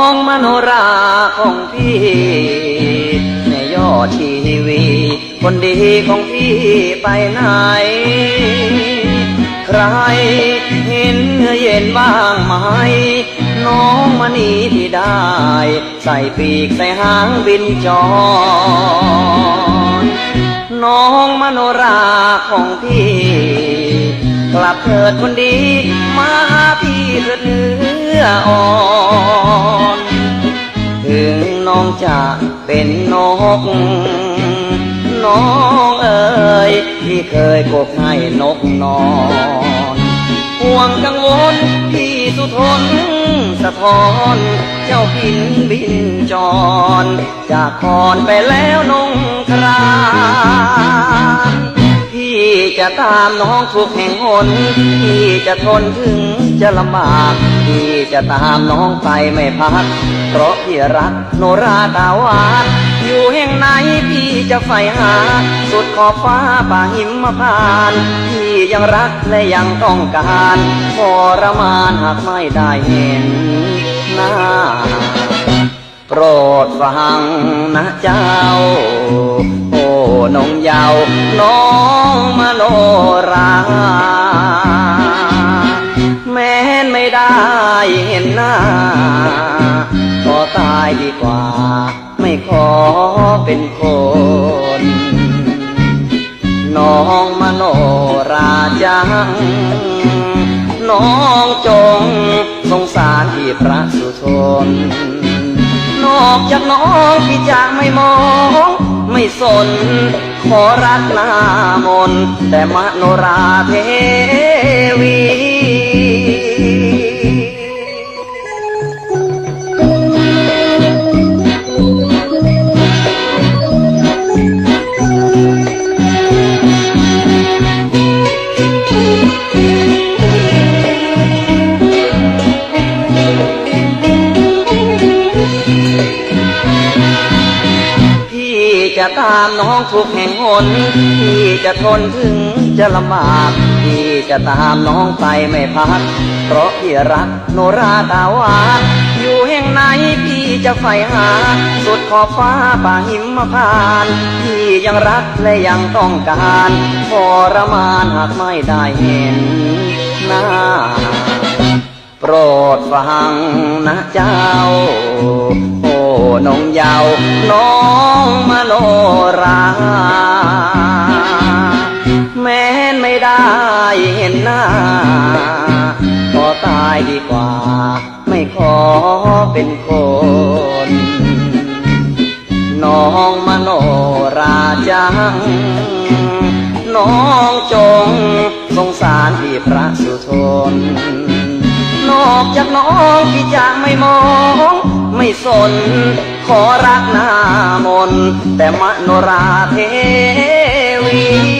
องมโนราของพี่ในยอดทีวี คนดีของพี่ไปไหน ใครเห็นเย็นบ้างไหม น้องมณีที่ได้ ใส่ปีกใส่หางบินจอนน้องมโนราของพี่ กลับเถิดคนดี มาหาพี่เถิดเนื้ออ่อน จะเป็นนก น้องเอ๋ยที่เคยกกให้นกนอนห่วงกังวลพี่สุทนสะท้อน เจ้าพินบินจร จากคอนไปแล้วนงครานพี่จะตามน้องทุกแห่งหนพี่จะทนถึงจะลำบาก พี่จะตามน้องไปไม่พัก เพราะพี่รักโนราตาวาดอยู่แห่งไหนพี่จะใฝ่หา สุดขอบฟ้าป่าหิมพานพี่ยังรักและยังต้องการทรมานหากไม่ได้เห็นหน้าโปรดฟังนะเจ้า โอ้น้องเยาวน้องมโนราแม้นไม่ได้เห็นหน้า ตายดีกว่า ไม่ขอเป็นคน น้องมโนราจัง น้องจงสงสารที่พระสุทนนอกจากน้องพี่จะไม่มอง ไม่สน ขอรักหน้ามน แต่มโนราเทวี จะตามน้องทุกแห่งหนพี่จะทนถึงจะลำบากพี่จะตามน้องไปไม่พัก เพราะพี่รักโนราตาวาดอยู่แห่งไหนพี่จะใฝ่หา สุดขอบฟ้าป่าหิมพานพี่ยังรักและยังต้องการทรมานหากไม่ได้เห็นหน้าโปรดฟังนะเจ้า โอ้นงเยาวน้องมโนรา แม้นไม่ได้เห็นหน้าก็ตายดีกว่า ไม่ขอเป็นคนน้องมโนราจัง น้องจงสงสารที่พระสุทน นอกจากน้องพี่จะไม่มอง ไม่สน ขอรักหน้ามน แต่มโนราเทวี